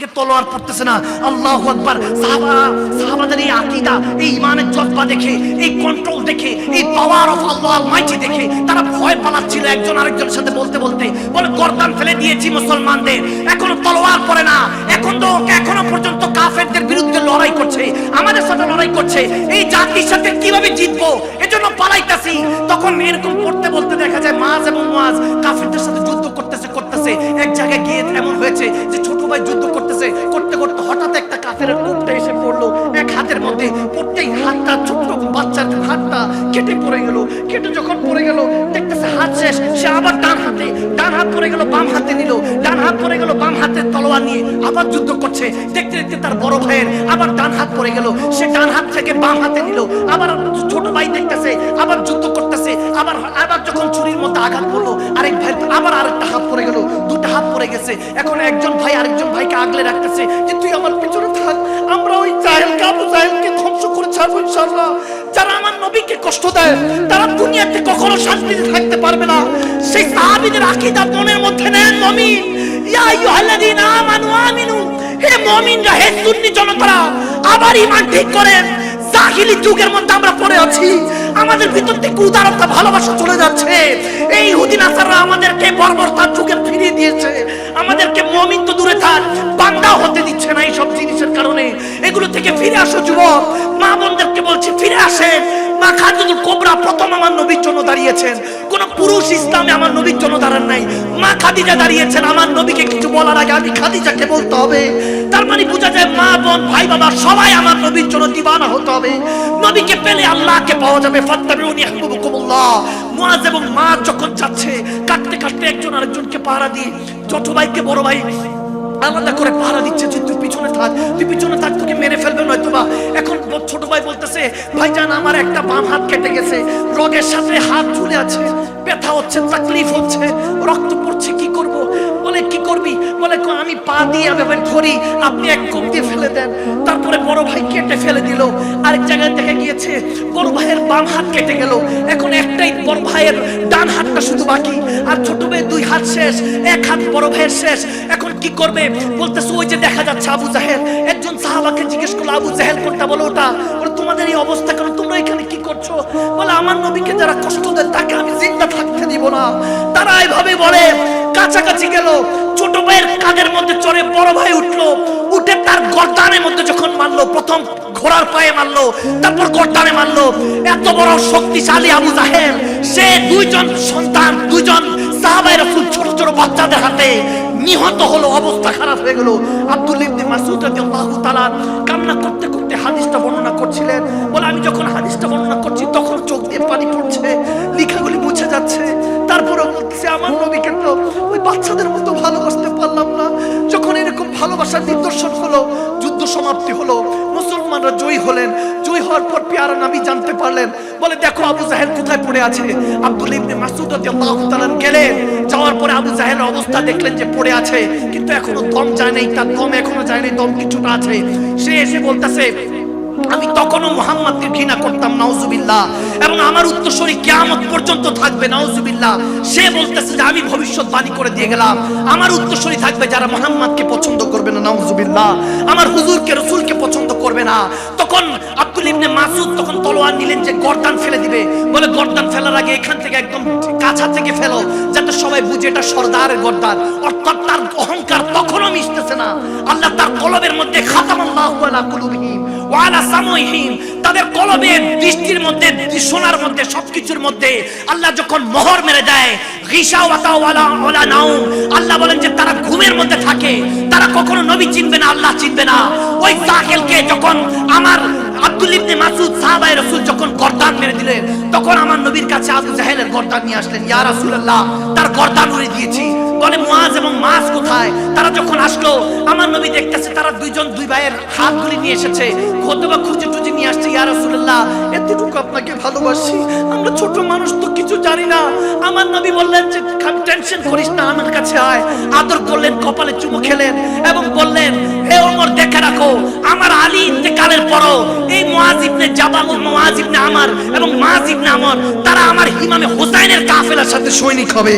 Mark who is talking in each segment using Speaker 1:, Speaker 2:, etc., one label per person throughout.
Speaker 1: থেকে তলোয়ার পড়তেছে না। আল্লাহু আকবার। সাহাবা সাহাবাদের এই আকীদা, এই ইমানের জজ্বা দেখে, এই কন্ট্রোল দেখে, এই পাওয়ার অফ আল্লাহ আলমাইটি দেখে, তারা ভয় পালাচ্ছিল একজন আরেকজনের সাথে বলতে বলতে। বলে, গর্দান ফেলে দিয়েছি মুসলমানদের। এখনও তলোয়ার পড়ে না। এখন তো এখনও পর্যন্ত কাফেরদের বিরুদ্ধে লড়াই করছে। আমাদের সাথে লড়াই করছে। এই জাতির সাথে কীভাবে জিতবো? এজন্য পালাইতাছি। তখন এরকম পড়তে বলতে দেখা যায় মাছ এবং মাছ কাফেরদের সাথে যুদ্ধ করতেছে করতেছে। এক জায়গায় গিয়ে এমন হয়েছে যে ভাই যুদ্ধ করতেছে, করতে করতে হঠাৎ একটা কাফের কোপটা এসে পড়ল। এক হাতের মধ্যে পড়তেই হাতটা, ছোট্ট বাচ্চার হাতটা কেটে পড়ে গেল। কেটে যখন পড়ে গেল, দেখতেছে হাত শেষ। সে আবার ডান হাতে, ডান হাত পড়ে গেল, বাম হাতে নিল। ডান হাত পড়ে গেল, বাম হাতে তলোয়ার নিয়ে আবার যুদ্ধ করছে। দেখতে দেখতে তার বড় ভাইয়ের আবার ডান হাত পড়ে গেল। সে ডান হাত থেকে বাম হাতে নিল। আবার ছোট ভাই দেখতেছে, আবার যুদ্ধ করতেছে। আবার আবার যখন ছুরির মধ্যে আঘাত করল, আরেক ভাই আবার আরেকটা হাত পড়ে গেল। হাত পড়ে গেছে। এখন একজন ভাই আরেকজন ভাইকে আগলে রাখতেছে যে, তুই আমার পিছনে থাক। আমরা ওই জাহেলকে, আবু জাহেলকে ধ্বংস করে ছাড়বো ইনশাআল্লাহ। যারা আমার নবীকে কষ্ট দেয়, তারা দুনিয়াতে কখনো শান্তিতে থাকতে পারবে না। সেই সাহাবীদের আকীদা মনের মধ্যে নেন মুমিন। ইয়া আইয়ুহাল্লাযীনা আমানু আমিনু। হে মুমিনরা, হে সুন্নি জনতারা, আবার ঈমান ঠিক করেন। জাহিলি যুগের মধ্যে আমরা পড়ে আছি। আমাদের ভিতর থেকে উদারতা, ভালোবাসা চলে যাচ্ছে। এই হুদিন আসাররা আমাদেরকে বর্বরতার যুগে ফিরিয়ে দিয়েছে। আমাদেরকে মমিন তো দূরে থাক বান্দা হতে দিচ্ছে না এই সব জিনিসের কারণে। এগুলো থেকে ফিরে আসো যুবক। মা বোনদেরকে বলছি, ফিরে আসে। মা খাদ্য কোবরা প্রথম আমার নবীর জন্য দাঁড়িয়েছেন। কোন পুরুষ ইসলামে আমার নবীর জন্য দাঁড়ান নাই। মা খাদিজা দাঁড়িয়েছেন। আমার নবীকে কিছু বলার আগে আমি খাদিজাকে বলতে হবে। তার মানে বোঝা যায় মা, বোন, ভাই, বাবা সবাই আমার নবীর জন্য দিবানা হতে হবে। নবীকে পেলে আল্লাহকে পাওয়া যাবে। ফাত্তাবিউনি ইয়াহবুবুকুমুল্লাহ। মুআজ এবং মা যখন যাচ্ছে কাটতে কাটতে একজন আরেকজনকে পাহারা দিয়ে ছোট ভাইকে বড় ভাই আলাদা করে পাহারা দিচ্ছে যে তুই পিছনে থাক, তুই পিছনে থাক, তোকে মেরে ফেলবে নয়তো বা এখন ছোট ভাই বলতেছে, ভাইজান, আমার একটা বাম হাত কেটে গেছে। রোগের সাথে হাত ঝুলে আছে, ব্যথা হচ্ছে, তাকলিফ হচ্ছে, রক্ত পড়ছে আমি পা দিয়ে এভাবে ধরি, আপনি এক কোপ দিয়ে ফেলে দেন। তারপরে বড় ভাই কেটে ফেলে দিল। আরেক জায়গায় দেখা গিয়েছে, বড় ভাইয়ের বাম হাত কেটে গেল। এখন একটাই বড় ভাইয়ের ডান হাতটা শুধু বাকি। আর ছোট ভাইয়ের দুই হাত শেষ, এক হাত বড় ভাইয়ের শেষ। এখন কি করবে? বলতেছে, ওই যে দেখা যাচ্ছে আবু জাহেল। একজন সাহাবাকে জিজ্ঞেস করল, আবু জাহেল কোনটা? বলো, ওটা। বলে, তোমাদের এই অবস্থা কেন? তোমরা এখানে কি করছ? বলে, আমার নবীকে যারা কষ্ট দেয় তাকে আমি জিন্দা থাকতে দিব না। তারা এইভাবে বলে কাছাকাছি গেল। ছোট ভাইয়ের কাঁধের মধ্যে চড়ে বড় ভাই উঠল। উঠে তার গর্দানের মধ্যে যখন মারলো, প্রথম ঘোড়ার পায়ে মারলো, তারপর গর্দানে মারলো। এত বড় শক্তিশালী আবু জাহেল, সে দুইজন সন্তান, দুইজন সাহাবাই রাসূল ছোট ছোট বাচ্চাদের হাতে নিহত হলো, অবস্থা খারাপ হয়ে গেল। আব্দুল ইবনে মাসউদ রাদিয়াল্লাহু তাআলা কান্না করতে করতে হাদিসটা বর্ণনা করছিলেন। বলে, আমি যখন হাদিসটা বর্ণনা করছি, তখন চোখ দিয়ে পানি পড়ছে, লেখাগুলি মুছে যাচ্ছে। তারপরে বলছে আমার নবীকে তো ওই বাচ্চাদের মতো ভালোবাসতে পারলাম না। যখন এরকম ভালোবাসার নিদর্শন হলো, যুদ্ধ সমাপ্তি হলো, মুসলমানরা জয়ী হলেন। জয়ী হওয়ার পর পেয়ারা নবী জানতে পারলেন, বলে, দেখো, আবু জাহেল কোথায় পড়ে আছে? আব্দুল ইবনে মাসউদ রাদিয়াল্লাহু তাআলা গেলেন। যাওয়ার পরে আবু জাহেলের অবস্থা দেখলেন যে পড়ে আছে, কিন্তু এখনও দম যায় নাই। তার দম এখনও যায় নাই, দম কিছুটা আছে। সে এসে বলতেছে আমি তখনও মোহাম্মদকে ঘৃণা করতাম, নাউজুবিল্লাহ। এবং আমার উত্তরসূরি কিয়ামত পর্যন্ত থাকবে, নাউজুবিল্লাহ। সে বলতেছে যে, আমি ভবিষ্যৎবাণী করে দিয়ে গেলাম। আমার উত্তরসূরি থাকবে যারা মোহাম্মদকে পছন্দ করবে না, নাউজুবিল্লাহ। আমার হুজুরকে, রসুলকে পছন্দ করবে না। তখন আব্দুল ইবনে মাসুদ তখন তলোয়ার নিলেন যে গর্দান ফেলে দিবে, বলে গর্দান ফেলার আগে এখান থেকে একদম কাছা থেকে ফেলো, যাতে সবাই বুঝে এটা সর্দার গর্দান। অর্থাৎ তার অহংকার তখনও মিশতেছে না। আল্লাহ তার কলবের মধ্যে খাতামাল্লাহু আলা কুলুবিহিম ওয়ালা সাময়িহিম তাদের কলবে দৃষ্টির মধ্যে, সোনার মধ্যে, সবকিছুর মধ্যে আল্লাহ যখন মোহর মেরে দেয় আল্লাহ বলেন যে তারা ঘুমের মধ্যে থাকে, তারা কখনো নবী চিনবে না, আল্লাহ চিনবে না। ওই জাহেলকে যখন আমার আব্দুল ইবনে মাসুদ সাহাবায়ে রাসূল যখন গর্দান মেরে দিলেন তখন আমার নবীর কাছে আবু জাহেলের গর্দান নিয়ে আসলেন, ইয়া রাসূলুল্লাহ, তার গর্দান উড়িয়ে দিয়েছি। বলে মুয়াজ এবং মাস কোথায়? তারা যখন আসলো, আমার নবী দেখতেছে তারা দুইজন, দুই ভাইয়ের হাতগুলি নিয়ে এসেছে, খোদবা খুঁজে টুজে নিয়ে আসছে ইয়া রাসূলুল্লাহ, এতটুকু আপনাকে ভালোবাসি। আমরা ছোট মানুষ তো কিছু জানি আমার নবী বললেন যে আমার কাছে আয়। আদর করলেন, কপালে চুমু খেলেন এবং বললেন দেখে রাখো, আমার আলী পরও এই মুআজ ইবনে জাবাল ইবনে আমার এবং মুআজ ইবনে আমর, তারা আমার ইমামে হুসাইনের কাফেলার সাথে সৈনিক হবে।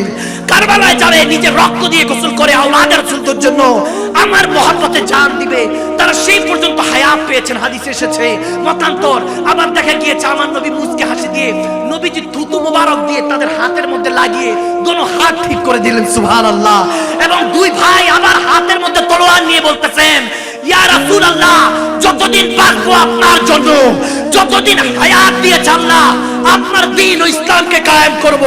Speaker 1: কারবালায় যাবে নিজের রক্ত দিয়ে গোসল করে আওলাদের রাসূলদের জন্য আমার মহব্বতে জান দিবে। তারা সেই পর্যন্ত হায়াত পেয়েছেন, হাদিসে এসেছে। মতান্তর, আবার দেখা গিয়েছে আমার নবী মুসকে হাসি দিয়ে নবীজি থুতু মুবারক দিয়ে তাদের হাতের মধ্যে লাগিয়ে দোনো হাত ঠিক করে দিলেন, সুবহানাল্লাহ। এবং দুই ভাই আবার হাতের মধ্যে তলোয়ার নিয়ে বলতেছেন ইয়া রাসূলুল্লাহ, যতদিন বাঁচবো আপনার জন্য, যতদিন হায়াত দিয়ে আল্লাহ, আপনার দিন ও ইসলামকে কায়েম করব।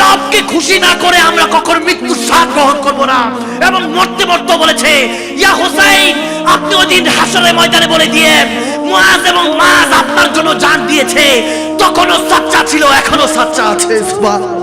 Speaker 1: রবকে খুশি না করে আমরা কখন মৃত্যুর স্বাদ গ্রহণ করব না। এবং মরতে মরতে বলেছে, ইয়া হোসাইন, আপনি ওই দিন হাসরের ময়দানে বলে দিয়ে মুআজ এবং মাজ আপনার জন্য জান দিয়েছে। তখনও সাচ্চা ছিল এখনও সাচ্চা আছে, সুবহানাল্লাহ।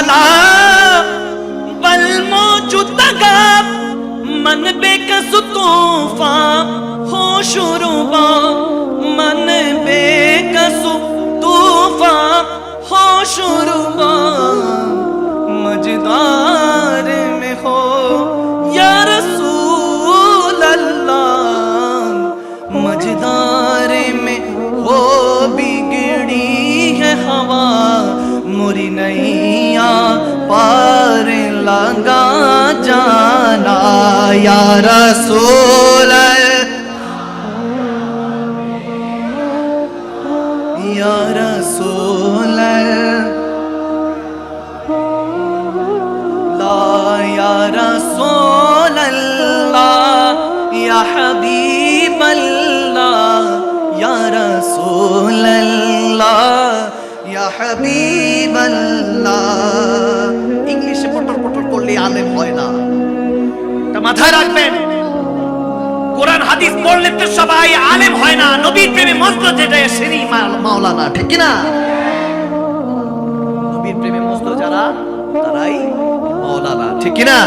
Speaker 2: भला बल मौजूदगा मन बेकस तूफा हो शुरूबा मन बेकस तूफा हो शुरूबा मजदार में हो या रसूल अल्लाह। मजदार में हो बिगड़ी है हवा। मुरी नहीं या रसूल या रसूल ला या रसूल अल्लाह या हबीब अल्लाह या रसूल अल्लाह या हबीब अल्लाह
Speaker 1: ইংলিশে পটর পটর করলে আলেম হয় না মাথায় রাখবেন। কোরআন, হাদিস পড়লে তো সবাই আলেম হয় না। নবীর প্রেমে মস্ত যেটা সেনি মাওলানা, ঠিক কি না নবীর প্রেমে মস্ত যারা, তারাই মাওলানা, ঠিক কি না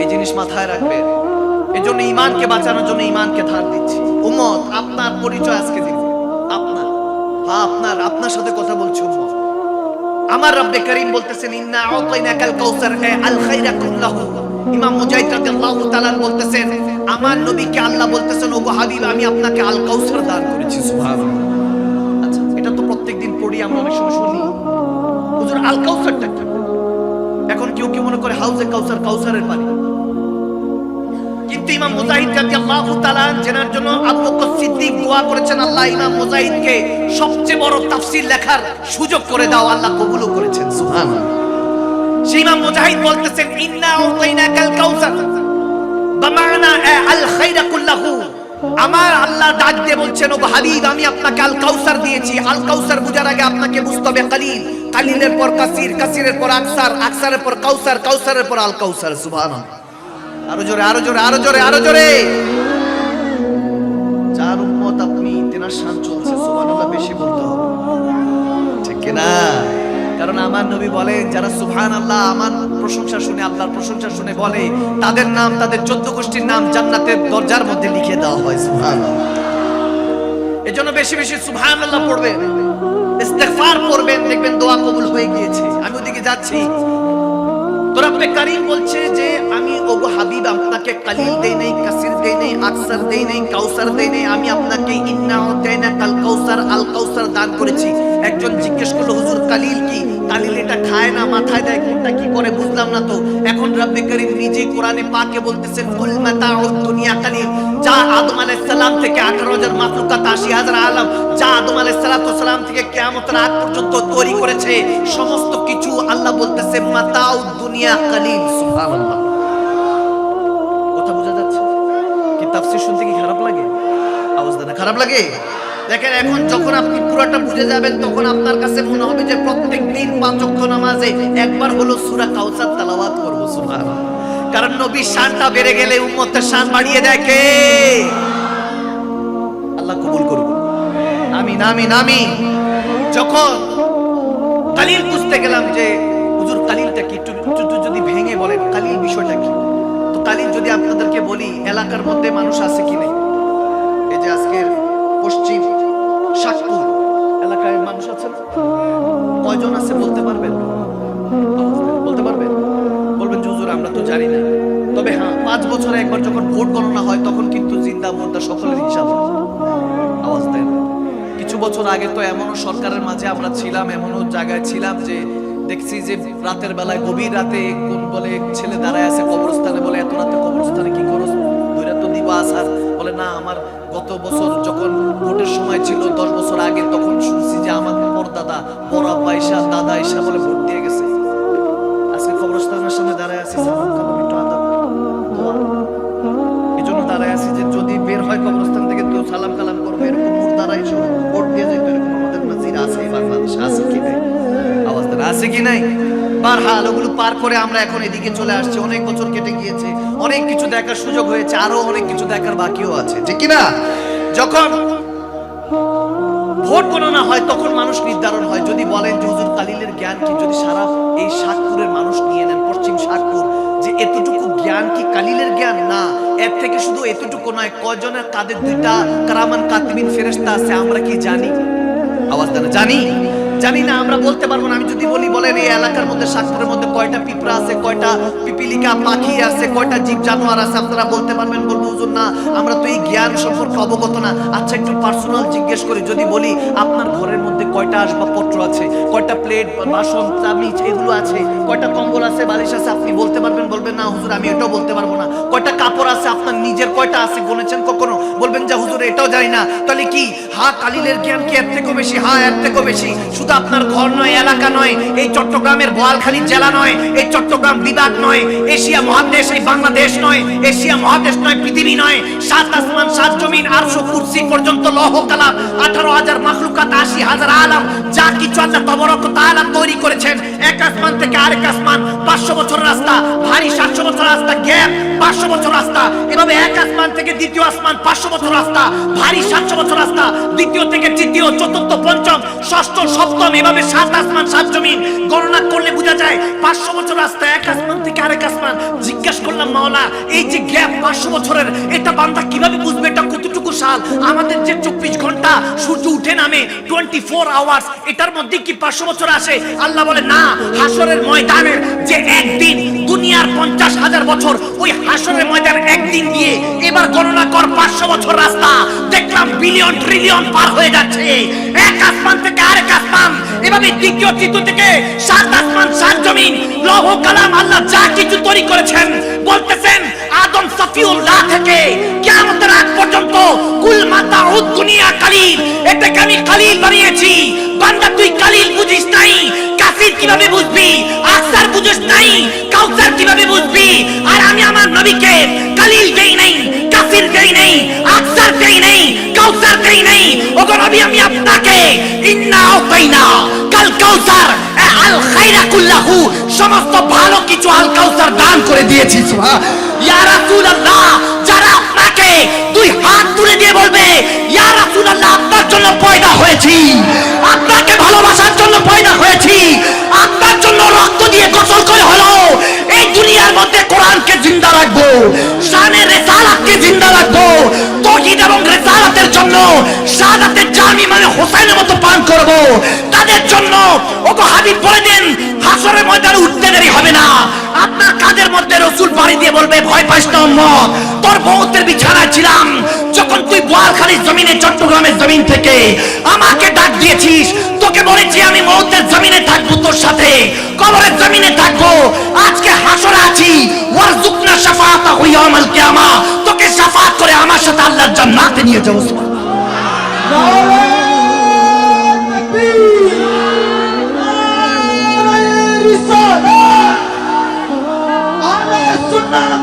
Speaker 1: এই জিনিস মাথায় রাখবেন। এই জন্য ইমানকে বাঁচানোর জন্য ইমানকে ধার দিচ্ছি। উম্মত, আপনার পরিচয় আজকে দিন। আপনার হ্যাঁ আপনার আপনার সাথে কথা বলছি, উম্মত। আমার রব্বে করিম বলতেছেন, ইন্না আতাইনাকাল কাউসার আল খাইরা কুল্লাহু ইমাম মুজাহিদ রাদিয়াল্লাহু তাআলা বলতেছেন, আমার নবীকে আল্লাহ বলতেছেন, ওগো হাবিব, আমি আপনাকে আল কাউসার দান করেছি, সুবহানাল্লাহ। আচ্ছা এটা তো প্রত্যেকদিন পড়ি, আমরা অনেক সময় শুনি। হুজুর আল কাউসারটা এখন কেউ কেউ মনে করে হাউজে কাউসার, কাউসারের পানি কিন্তু ইমাম মুজাহিদ রাদিয়াল্লাহু তাআলা জেনার জন্য আবু বকর সিদ্দিক দোয়া করেছেন, আল্লাহ ইমাম মুজাহিদকে সবচেয়ে বড় তাফসীর লেখার সুযোগ করে দাও, আল্লাহ কবুলও করেছেন, সুবহানাল্লাহ। ইমাম মুজাহিদ বলতেছেন, ইন্না উতাইনাকাল কাউসার বামানা আল খাইরা কুল্লাহু। আমার আল্লাহ ডাক দিয়ে বলছেন ও হাবিব, আমি আপনাকে আল কাউসার দিয়েছি। আল কাউসার বুঝার আগে আপনাকে বুঝতে হবে কালিল। কালিলের পর কাসির, কাসিরের পর আকসার, আকসারের পর কাউসার, কাউসারের পর আল কাউসার সুবহানাল্লাহ। আরও জোরে আরও জোরে আরও জোরে আরও জোরে। যার উম্মত আপনি, তেনার শান চলছে, সুবহানাল্লাহ, বেশি বলতে হবে। ঠিক না কারণ আমার নবী বলেন যারা সুহান আল্লাহ আমার প্রশংসা শুনে, আল্লাহর প্রশংসা শুনে বলে, তাদের নাম, তাদের চোদ্দ গোষ্ঠীর নাম জান্নাতের দরজার মধ্যে লিখে দেওয়া হয় সুবহান এজন্য বেশি বেশি সুহান আল্লাহ পড়বেন ইস্তেফার পড়বেন, দেখবেন দোয়া কবুল হয়ে গিয়েছে। আমি ওদিকে যাচ্ছি। রব্বে কারীম বলছে যে আমি ওগো হাবিব আপনাকে কালিল দেই নাই কাসির দেই নাই আকসার দেই নাই কাউসার দেই নাই আমি আপনাকে ইন্না উতাইনা কাল কাউসার আল কাউসার দান করেছি একজন জিজ্ঞেস করল হুজুর কালিল কি কালিল এটা খায় না মাথায় দেয়, কোনটা কি করে বুঝলাম না তো? এখন রব্বে কারীম নিজে কোরআনে পাকে বলতেছেন, কুল মাতাউদ দুনিয়া কালিল যা আদম আলাইহিস সালাম থেকে 18000 মাখলুকাত 80000 আলম, যা আদম আলাইহিস সালাতু সালাম থেকে কিয়ামতের আগ পর্যন্ত তৈরি করেছে, সমস্ত কিছু আল্লাহ বলতেছে, মাতাউদ দুনিয়া কালিল সুবহানাল্লাহ। কথা বোঝা যাচ্ছে? কি তাফসীর শুনতে কি খারাপ লাগে? আওয়াজ দেন খারাপ লাগে? দেখেন, এখন যখন আপনি পুরোটা বুঝে যাবেন, তখন আপনার কাছে মনে হবে যে প্রত্যেক দিন পাঁচ ওয়াক্ত নামাজে একবার হলো সূরা কাউসার তেলাওয়াত করব, সুবহানাল্লাহ। কারণ নবীর শানটা বেড়ে গেলে উম্মতের শান বাড়িয়ে কে? আল্লাহ কবুল করুন আমিন নামি নামি যখন কালিল বুঝতে গেলাম যে, হুজুর কালিলটা কি? একটু যদি ভেঙে বলেন কালিল বিষয়টা কি? তো কালিল যদি আপনাদেরকে বলি, এলাকার মধ্যে মানুষ আছে কি নেই? কয়জন আছে বলতে পারবেন? বলতে পারবেন? বলবেন যে হুজুর, আমরা তো জানি না। তবে হ্যাঁ পাঁচ বছরে একবার যখন ভোট গণনা হয়, তখন কিন্তু জিন্দা মুর্দা সকলের হিসাব। আওয়াজ দেন। কিছু বছর আগে তো এমনও সরকারের মাঝে আমরা ছিলাম, এমনও জায়গায় ছিলাম যে দেখছি যে রাতের বেলায়, গভীর রাতে কোন বলে ছেলে দাঁড়ায় আছে কবরস্থানে বলে, এত রাতে কবরস্থানে কি করো? দুইরা তো দিবা আসার বলে, না, আমার গত বছর যখন ভোটের সময় ছিল, দশ বছর আগে, তখন শুনছি যে আমার পরদাদা বড় ইসা দাদা ইসা বলে ভোট দিয়ে গেছে। বারহাল ওগুলো পার করে আমরা এখন এদিকে চলে আসছি। অনেক বছর কেটে গিয়েছে। অনেক কিছু দেখার সুযোগ হয়েছে, আরও অনেক কিছু দেখার বাকিও আছে। ঠিক না? যখন ভোট গণনা হয়, তখন মানুষ নির্ধারণ হয়। যদি বলেন যে, হুজুর, কালিলের জ্ঞান কি? যদি সারা এই সাতপুরের মানুষ নিয়ে নেন, পশ্চিম সাতপুর, যে এতটুকু জ্ঞান কি কালিলের জ্ঞান? না, এর থেকে শুধু এতটুকু নয়, কয়জনের কাদের দুইটা কারামান কাতিবিন ফেরেস্তা আছে, আমরা কি জানি? আওয়াজ জানি। জানি না, আমরা বলতে পারব না। আমি যদি বলি, বলেন, এই এলাকার মধ্যে, সাতপুরের মধ্যে কয়টা পিঁপড়া আছে, কয়টা পিপিলিকা পাখি আছে, কয়টা জীব জানোয়ার আছে, আপনারা বলতে পারবেন? বলব, হুজুর, না, আমরা তো এই জ্ঞান সম্পর্কে অবগত না। আচ্ছা একটু পার্সোনাল জিজ্ঞেস করি। যদি বলি, আপনার ঘরের মধ্যে কয়টা আসবাবপত্র আছে? কয়টা প্লেট বাসন চামিচ এগুলো আছে? কয়টা কম্বল আছে, বালিশ আছে, আপনি বলতে পারবেন? বলবেন, না, হুজুর, আমি এটাও বলতে পারব না। কয়টা কাপড় আছে, আপনার নিজের কয়টা আছে? গুনেছেন কখনো? বলবেন, যে, হুজুর, এটাও জানি না। তাহলে কি, হা, কালিলের জ্ঞান কি এর থেকেও বেশি? হা, এর থেকেও বেশি? শুধু আপনার ঘর নয়, এলাকা নয়, এই চট্টগ্রামের বোয়ালখালী জেলা নয়, এই চট্টগ্রাম বিভাগ নয়, এশিয়া মহাদেশ এই বাংলাদেশ নয়, এশিয়া মহাদেশ নয়, পৃথিবী নয়, সাত আসমান, সাত জমিন, আরশো কুরসি পর্যন্ত লৌহ কালাম, আঠারো হাজার মাখলুকাত, আশি হাজার আলাম, যা কিছু আল্লাহ তবরক তাআলা তৈরি করেছেন, এক আসমান থেকে আরেক আসমান, পাঁচশো বছর রাস্তা, ভারী সাতশো বছর রাস্তা, গ্যাপ, পাঁচশো বছর রাস্তা, এভাবে এক আসমান থেকে দ্বিতীয় আসমান, পাঁচশো বছর রাস্তা, ভারী সাতশো বছর রাস্তা, দ্বিতীয় থেকে তৃতীয়, চতুর্থ, পঞ্চম, ষষ্ঠ, সপ্তম এভাবে সাত আসমান, সাত জমিন গণনা করলে বোঝা যায় পাঁচশো বছর রাস্তা, এক আসমান থেকে আরেক আসমান। জিজ্ঞাসা করলাম, মাওলা, এই যে গ্যাপ পাঁচশো বছরের, এটা বান্দা কীভাবে বুঝবে এটা কতটুকু সাল? আমাদের যে চব্বিশ ঘণ্টা সূর্য উঠে নামে টোয়েন্টি ফোর আওয়ার্স এটার মধ্যে কি পাঁচশো বছর আসে? আল্লাহ বলে, না, হাসরের ময়দানের যে একদিন দুনিয়ার পঞ্চাশ হাজার বছর, ওই হাসরের ময়দান একদিন গিয়ে এবার গণনা কর পাঁচশো বছর রাস্তা। দেখলাম বিলিয়ন ট্রিলিয়ন পার হয়ে যাচ্ছে। এক আসমান থেকে আরেক আসমান। এভাবে দ্বিতীয়, তৃতীয় থেকে সাত আসমান, সাত জমিন, লৌহ, কালাম, আল্লাহ যা কিছু তৈরি করেছেন, বলতেছেন, আদম সফিউল্লাহ থেকে কিয়ামতের আগ পর্যন্ত কুল মাতা দুনিয়া কালিল। এটাকে আমি কালিল বানিয়েছি। বান্দা, তুই কালিল বুঝিস নাই। কাফির কীভাবে বুঝবি? আকসার বুঝিস নাই। কাউসার কীভাবে বুঝবি? আর আমি আমার নবীকে কালিল দেই নাই। কাফির দেই নাই, আকসার দেই নাই, কাউসার দেই নাই। ওগো নবী, আমি আপনাকে ইন্না আতাইনা কাল কাউসার আল খাইরা কুল্লাহু, সমস্ত ভালো কিছু আল কাউসার দান করে দিয়েছি, সুবহান। ইয়া রাসূলুল্লাহ, যারা আপনাকে দুই হাত তুলে দিয়ে বলবে, ইয়া রাসূলুল্লাহ, আপনার জন্য পয়দা হয়েছি। আপনাকে ভালোবাসার জন্য পয়দা হয়েছি। কোরআনকে জিন্দা রাখব? শানে রেসালাতকে জিন্দা রাখব? তৌহিদ এবং রেসালাতের জন্য শাহাদাতের জামি মানে হোসেনের মতো পান করব। তাদের জন্য, ওগো হাবিব বলে দেন, হাসরের ময়দানে উঠতে দেরি হবে না। আপনার কাদের মধ্যে রসুল বাড়ি দিয়ে বলবে, ভয় পাইস না, উম্মত। তোর বহুতের বিছানায় ছিলাম। যখন তুই বোয়ালখালীর জমিনে, চট্টগ্রামের জমিন থেকে আমাকে ডাক দিয়েছিস, তোকে বলেছি আমি মৌতের জমিনে থাকব তোর সাথে। কবরের জমিনে থাকব। আজকে শাফাআতা ইয়াউমাল কিয়ামা তোকে শাফাআত করে আমার সাথে আল্লাহর জান্নাতে নিয়ে যাব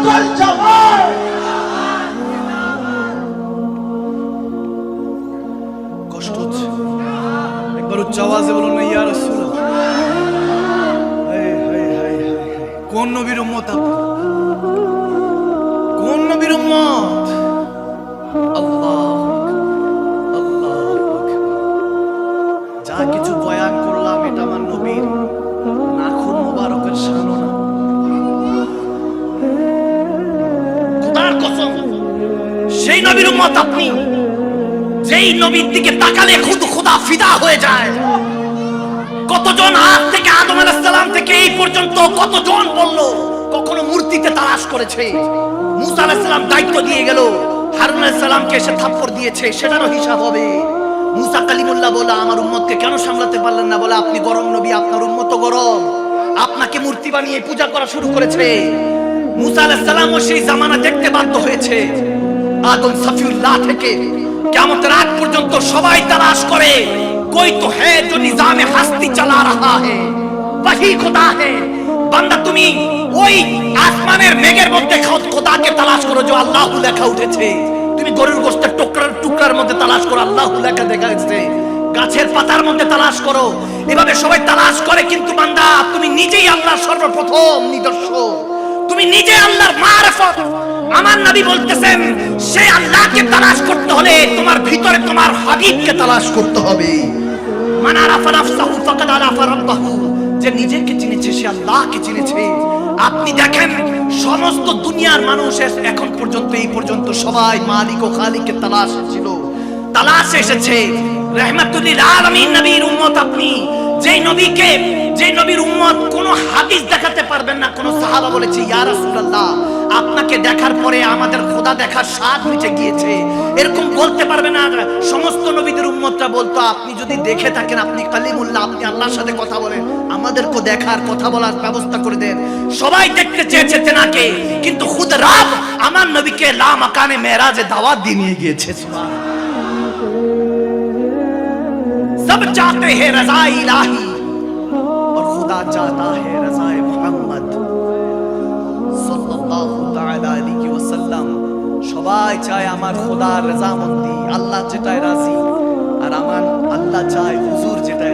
Speaker 1: কষ্ট নবীর উম্মত আপনি। যেই নবীর দিকে তাকালে খুদ খোদা ফিদা হয়ে যায়। কতজন আজ থেকে আদম সালাম থেকে এই পর্যন্ত কতজন বলল, কখনো মূর্তিতে তালাশ করেছে? মুসা সালাম দায়িত্ব দিয়ে গেল, হারুন সালামকে এসে থাপ্পড় দিয়েছে, সেটারও হিসাব হবে। মুসা কালিমুল্লাহ বলে আমার উম্মতকে কেন সামলাতে পারলেন না? বলে, আপনি গরম নবী, আপনার উম্মত গরম। আপনাকে মূর্তি বানিয়ে পূজা করা শুরু করেছে। মুসা আলাইহিস সালামও সেই জামানা দেখতে বাধ্য হয়েছে। আদম সফিউল্লাহ থেকে কিয়ামতের আগ পর্যন্ত সবাই তালাশ করে कोई तो है जो निजाम हस्ती चला रहा है वही खुदा है বান্দা তুমি ওই আসমানের মেঘের মধ্যে খোদ- খোদাকে তালাশ করো যে আল্লাহ লেখা উঠেছে তুমি গরুর গোস্তের টুকরার টুকরার মধ্যে তালাশ করো আল্লাহ লেখা দেখা যাচ্ছে গাছের পাতার মধ্যে তালাশ করো এভাবে সবাই তালাশ করে কিন্তু বান্দা তুমি নিজেই আল্লাহর সর্বপ্রথম নিদর্শন তুমি নিজে আল্লাহর মারফত আমার নবী বলতেছেন, সে আল্লাহকে তালাশ করতে হলে তোমার ভিতরে তোমার হাবিবকে তালাশ করতে হবে। যে নিজেকে চিনেছে, সে আল্লাহকে চিনেছে। আপনি দেখেন, সমস্ত দুনিয়ার মানুষ এখন পর্যন্ত, এই পর্যন্ত সবাই মালিক ও খালিককে তালাশ ছিল তালাশ এসেছে। রহমাতুল্লিল আলামিন, নবীর উম্মত আপনি যেই নবীকে যে নবীর উম্মত কোন হাদিস দেখাতে পারবেন না, কোন সাহাবা বলেছে, ইয়া রাসূলুল্লাহ, আপনাকে দেখার পরে আমাদের খোদা দেখার স্বাদ মিটে গিয়েছে। এরকম বলতে পারবে না সমস্ত নবীদের উম্মতরা বলতো, আপনি যদি দেখে থাকেন, আপনি কালিমুল্লাহ, আপনি আল্লাহর সাথে কথা বলেন, আমাদেরকে দেখার, কথা বলার ব্যবস্থা করে দেন। সবাই দেখতে চেয়েছে তেনাকে, কিন্তু খুদ রাব আমার নবীকে লা মাকানে মেরাজে দাওয়াত দিয়ে নিয়ে গিয়েছে সুবহান सब चाहते हैं रजा इलाही और खुदा चाहता है रजा मोहम्मद সাল্লাল্লাহু তাআলা আলাইহি ওয়াসাল্লাম সবাই চায় আমার খোদার রেজামন্দি আল্লাহ যেটায় রাজি আর আমার আল্লাহ চায় হুজুর যেটায় রাজি